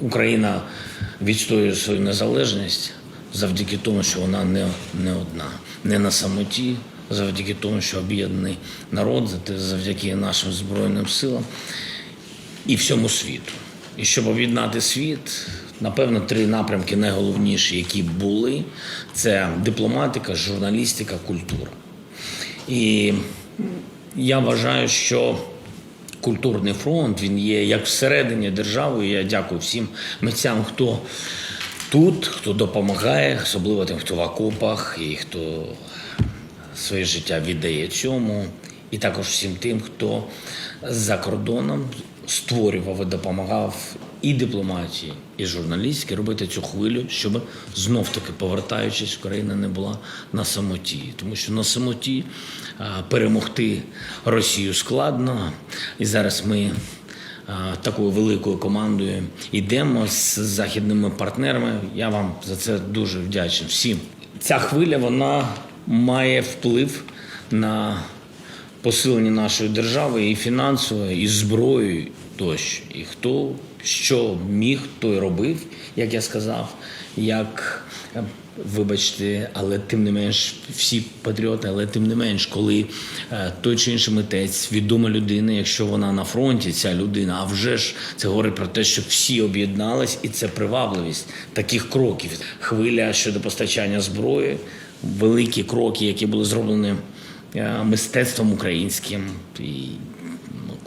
Україна відстоює свою незалежність завдяки тому, що вона не, не одна, не на самоті, завдяки тому, що об'єднаний народ, завдяки нашим Збройним силам і всьому світу. І щоб об'єднати світ, напевно, три напрямки найголовніші, які були: це дипломатика, журналістика, культура. І я вважаю, що культурний фронт він є як всередині держави. Я дякую всім митцям, хто тут, хто допомагає, особливо тим, хто в окопах і хто своє життя віддає цьому, і також всім тим, хто за кордоном створював і допомагав і дипломатії, і журналістські робити цю хвилю, щоб знов таки повертаючись, Україна не була на самоті, тому що на самоті а, перемогти Росію складно, і зараз ми. а, Такою великою командою йдемо з західними партнерами. Я вам за це дуже вдячний всім. Ця хвиля вона має вплив на посилення нашої держави і фінансово, і зброєю тощо. І хто що міг, той робив, як я сказав, як. е, Вибачте, але тим не менш, всі патріоти, але тим не менш, коли е, той чи інший митець, відома людина, якщо вона на фронті, ця людина, а вже ж це говорить про те, що всі об'єднались, і це привабливість таких кроків. Хвиля щодо постачання зброї, великі кроки, які були зроблені е, мистецтвом українським і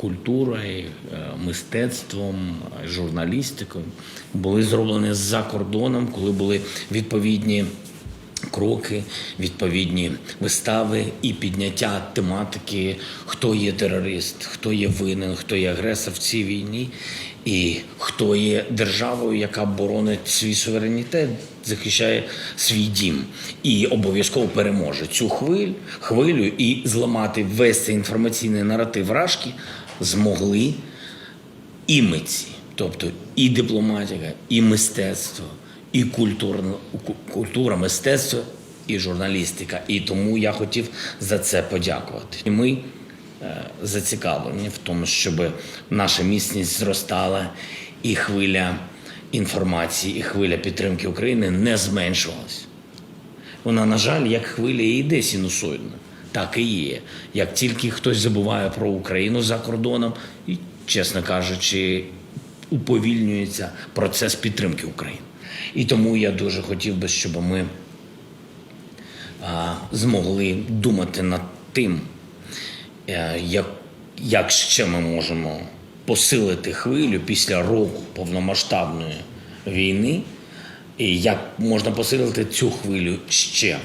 культурою, е, мистецтвом, журналістикою були зроблені за кордоном, коли були відповідні кроки, відповідні вистави і підняття тематики, хто є терорист, хто є винен, хто є агресор в цій війні, і хто є державою, яка боронить свій суверенітет, захищає свій дім. І обов'язково переможе цю хвиль, хвилю і зламати весь цей інформаційний наратив рашки змогли і митці, тобто і дипломатика, і мистецтво, і культурна, ку- культура, мистецтво, і журналістика. І тому я хотів за це подякувати. І ми е, зацікавлені в тому, щоб наша міцність зростала, і хвиля інформації, і хвиля підтримки України не зменшувалась. Вона, на жаль, як хвиля і йде синусоїдно. Так і є. Як тільки хтось забуває про Україну за кордоном, і, чесно кажучи, уповільнюється процес підтримки України. І тому я дуже хотів би, щоб ми змогли думати над тим, е, як, як ще ми можемо посилити хвилю після року повномасштабної війни, і як можна посилити цю хвилю ще.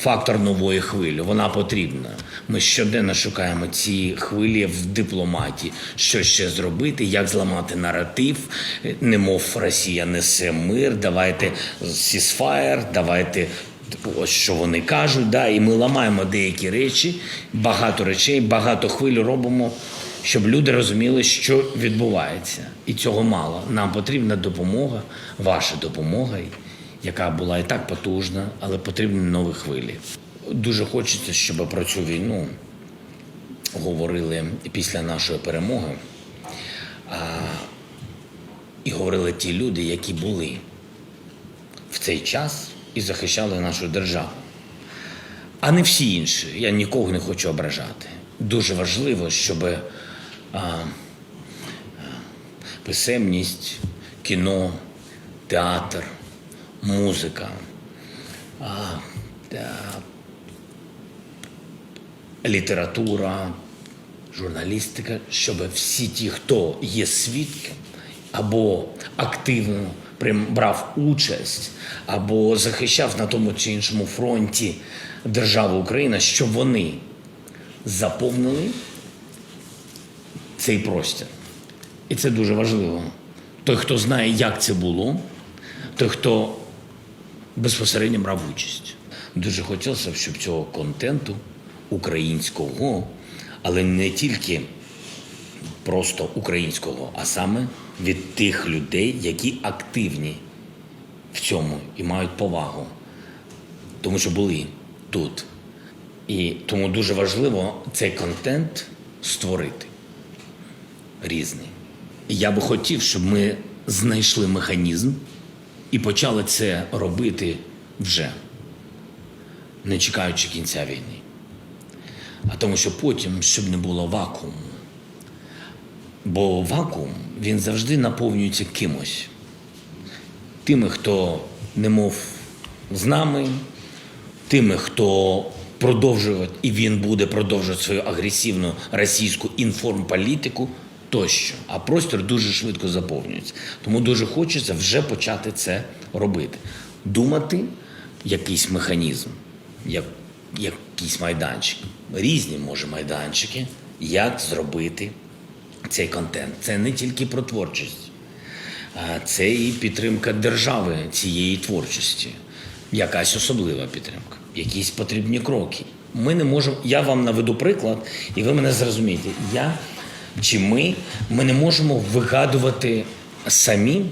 Фактор нової хвилі, вона потрібна. Ми щоденно шукаємо ці хвилі в дипломатії, що ще зробити, як зламати наратив, немов Росія несе мир, давайте сісфаєр, давайте ось що вони кажуть. Да, і ми ламаємо деякі речі, багато речей, багато хвиль робимо, щоб люди розуміли, що відбувається. І цього мало. Нам потрібна допомога, ваша допомога яка була і так потужна, але потрібні нові хвилі. Дуже хочеться, щоб про цю війну говорили після нашої перемоги. А, і говорили ті люди, які були в цей час і захищали нашу державу. А не всі інші. Я нікого не хочу ображати. Дуже важливо, щоб а, писемність, кіно, театр, музика, література, журналістика, щоб всі ті, хто є свідком або активно брав участь, або захищав на тому чи іншому фронті державу Україна, щоб вони заповнили цей простір. І це дуже важливо. Той, хто знає, як це було, той, хто безпосередньо брав участь. Дуже хотілося б, щоб цього контенту українського, але не тільки просто українського, а саме від тих людей, які активні в цьому і мають повагу, тому що були тут. І тому дуже важливо цей контент створити різний. І я би хотів, щоб ми знайшли механізм і почали це робити вже, не чекаючи кінця війни. А тому, що потім, щоб не було вакууму. Бо вакуум він завжди наповнюється кимось. Тими, хто немов з нами, тими, хто продовжує, і він буде продовжувати свою агресивну російську інформполітику тощо. А простір дуже швидко заповнюється. Тому дуже хочеться вже почати це робити. Думати якийсь механізм, як, якийсь майданчик. Різні може майданчики, як зробити цей контент. Це не тільки про творчість. А Це і підтримка держави цієї творчості, якась особлива підтримка, якісь потрібні кроки. Ми не можемо. Я вам наведу приклад, і ви мене зрозумієте. Я чи ми, ми не можемо вигадувати самі,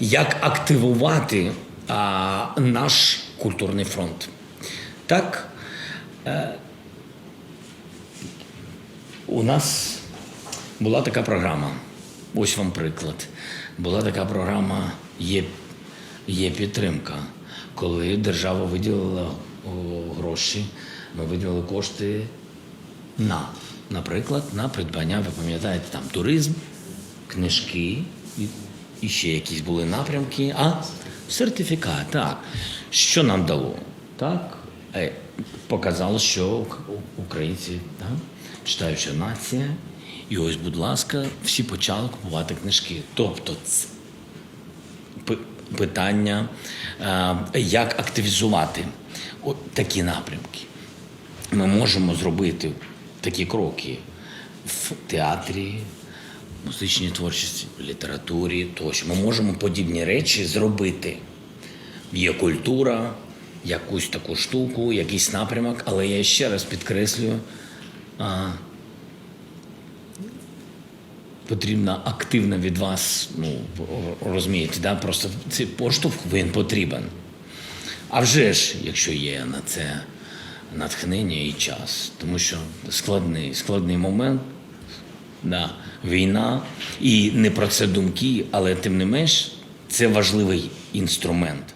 як активувати а, наш культурний фронт. Так, е, у нас була така програма. Ось вам приклад. Була така програма є, є підтримка, коли держава виділила гроші, ми виділили кошти на, наприклад, на придбання, ви пам'ятаєте, там туризм, книжки і, ще якісь були напрямки. А сертифікат, так. Що нам дало? Так, е, показало, що українці так, читаюча нація. І ось, будь ласка, всі почали купувати книжки. Тобто, це питання, е, як активізувати такі напрямки. Ми можемо зробити такі кроки в театрі, музичній творчості, літературі тощо. Ми можемо подібні речі зробити. Є культура, якусь таку штуку, якийсь напрямок, але я ще раз підкреслюю, а, потрібна активна від вас, ну розумієте, да? просто цей поштовх він потрібен. А вже ж, якщо є на це натхнення і час, тому що складний, складний момент, да, війна, і не про це думки, але тим не менш, це важливий інструмент.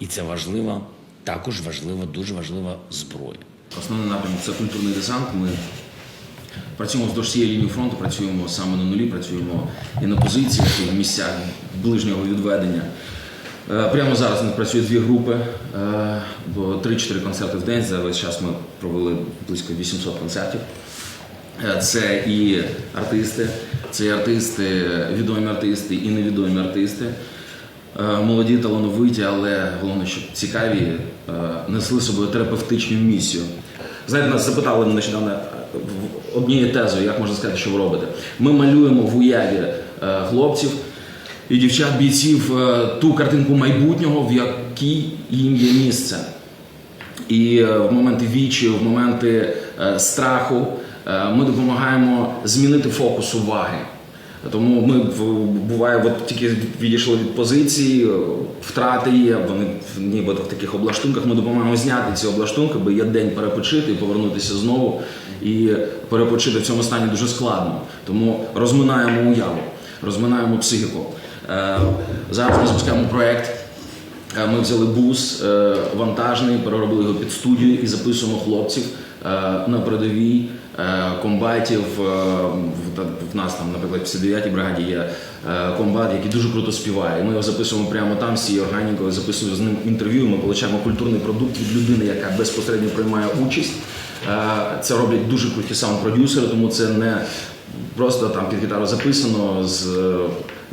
І це важлива, також важлива, дуже важлива зброя. Основний напрямок це культурний десант. Ми працюємо вздовж цієї лінії фронту, працюємо саме на нулі, працюємо і на позиціях, і в місцях ближнього відведення. Е, Прямо зараз працює дві групи, е, бо 3-4 концерти в день. За весь час ми провели близько 800 концертів. Е, Це і артисти, це і артисти, відомі артисти і невідомі артисти. Молоді, талановиті, але головне, щоб цікаві, несли собою терапевтичну місію. Знаєте, нас запитали нещодавно однією тезою, як можна сказати, що ви робите. Ми малюємо в уяві хлопців і дівчат, бійців е, ту картинку майбутнього, в якій їм є місце. І е, в моменти вічі, в моменти е, страху ми допомагаємо змінити фокус уваги. Тому ми буває, от тільки відійшли від позиції, втрати є, вони нібито в таких облаштунках. Ми допомагаємо зняти ці облаштунки, бо є день перепочити і повернутися знову. І перепочити в цьому стані дуже складно. Тому розминаємо уяву, розминаємо психіку. Е, Зараз ми запускаємо проект. Е, Ми взяли бус е, вантажний, переробили його під студію і записуємо хлопців на передовій комбатів. В нас там, наприклад, в 59-й бригаді є комбат, який дуже круто співає. Ми його записуємо прямо там, з цією органікою, записуємо з ним інтерв'ю. Ми отримуємо культурний продукт від людини, яка безпосередньо приймає участь. Це роблять дуже круті саунд-продюсери, тому це не просто там під гітару записано з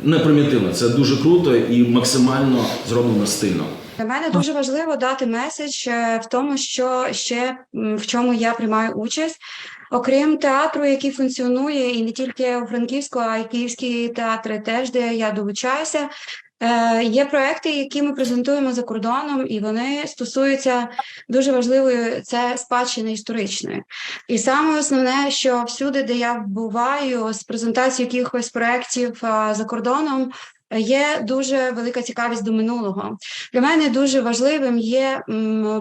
не примітивно. Це дуже круто і максимально зроблено стильно. Для мене дуже важливо дати меседж е, в тому, що ще в чому я приймаю участь. Окрім театру, який функціонує і не тільки у Франківську, а й київські театри, теж де я долучаюся. Е, Є проекти, які ми презентуємо за кордоном, і вони стосуються дуже важливої це спадщини історичної. І саме основне, що всюди, де я буваю з презентацією якихось проєктів е, за кордоном, є дуже велика цікавість до минулого. Для мене дуже важливим є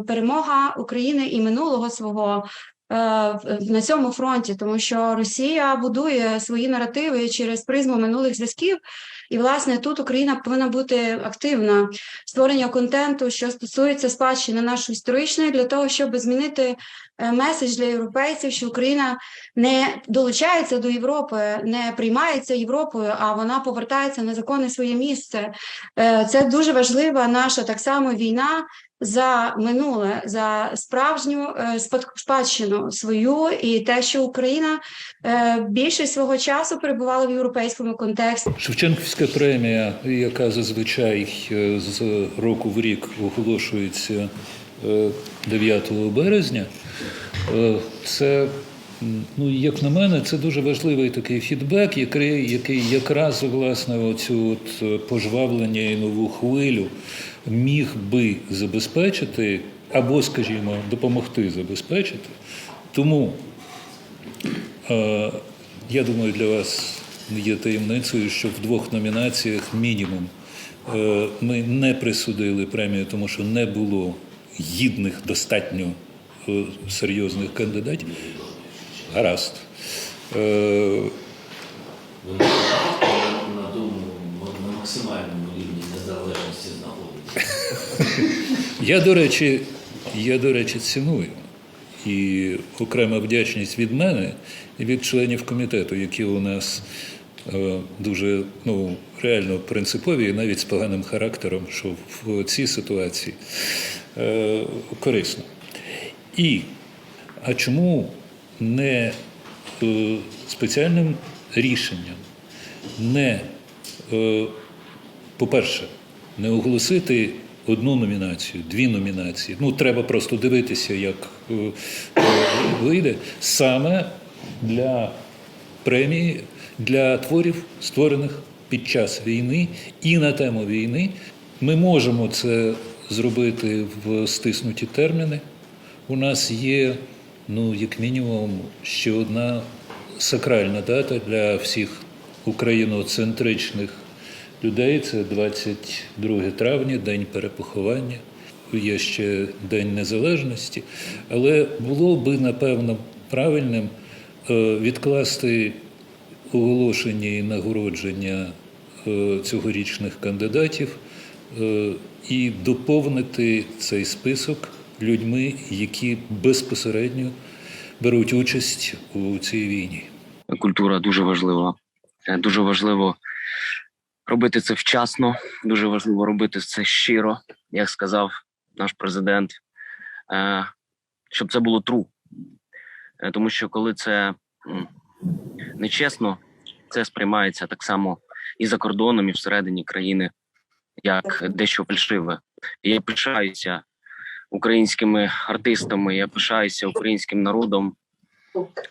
перемога України і минулого свого. е, На цьому фронті, тому що Росія будує свої наративи через призму минулих зв'язків, І власне тут Україна повинна бути активна. Створення контенту, що стосується спадщини нашої історичної, для того, щоб змінити меседж для європейців, що Україна не долучається до Європи, не приймається Європою, а вона повертається на законне своє місце. Е, Це дуже важлива наша так само війна за минуле, за справжню е, спадщину свою і те, що Україна е, більшість свого часу перебувала в європейському контексті. Шевченківська премія, яка зазвичай е, з року в рік оголошується е, 9 березня, е, це, ну, як на мене, це дуже важливий такий фідбек, який, який якраз власне оцю от е, пожвавлення і нову хвилю міг би забезпечити, або, скажімо, допомогти забезпечити. Тому Е, Я думаю, для вас є таємницею, що в двох номінаціях мінімум е, ми не присудили премію, тому що не було гідних достатньо е, серйозних кандидатів. Гаразд. На тому на максимальному рівні незалежності знаходитесь. Я, до речі, я, до речі, ціную. І окрема вдячність від мене і від членів комітету, які у нас е, дуже ну, реально принципові і навіть з поганим характером, що в цій ситуації корисно. І а чому не е, спеціальним рішенням не е, по-перше, не оголосити одну номінацію, дві номінації. Ну, треба просто дивитися, як е, е, вийде саме для премії для творів, створених під час війни і на тему війни. Ми можемо це зробити в стиснуті терміни. У нас є, ну, як мінімум, ще одна сакральна дата для всіх україноцентричних людей. Це 22 травня, День перепоховання. Є ще День Незалежності. Але було би, напевно, правильним е, відкласти оголошення і нагородження е, цьогорічних кандидатів е, і доповнити цей список людьми, які безпосередньо беруть участь у цій війні. культура дуже важлива. Е, Дуже важливо робити це вчасно, дуже важливо робити це щиро, як сказав наш президент, е, щоб це було true. Е, Тому що коли це нечесно, це сприймається так само і за кордоном, і всередині країни, як дещо фальшиве. Я пишаюся українськими артистами, я пишаюся українським народом,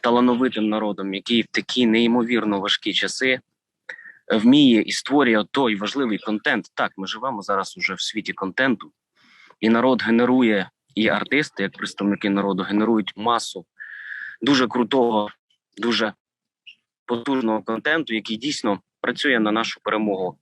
талановитим народом, який в такі неймовірно важкі часи вміє і створює той важливий контент. Так, ми живемо зараз уже в світі контенту, і народ генерує, і артисти, як представники народу, генерують масу дуже крутого, дуже потужного контенту, який дійсно працює на нашу перемогу.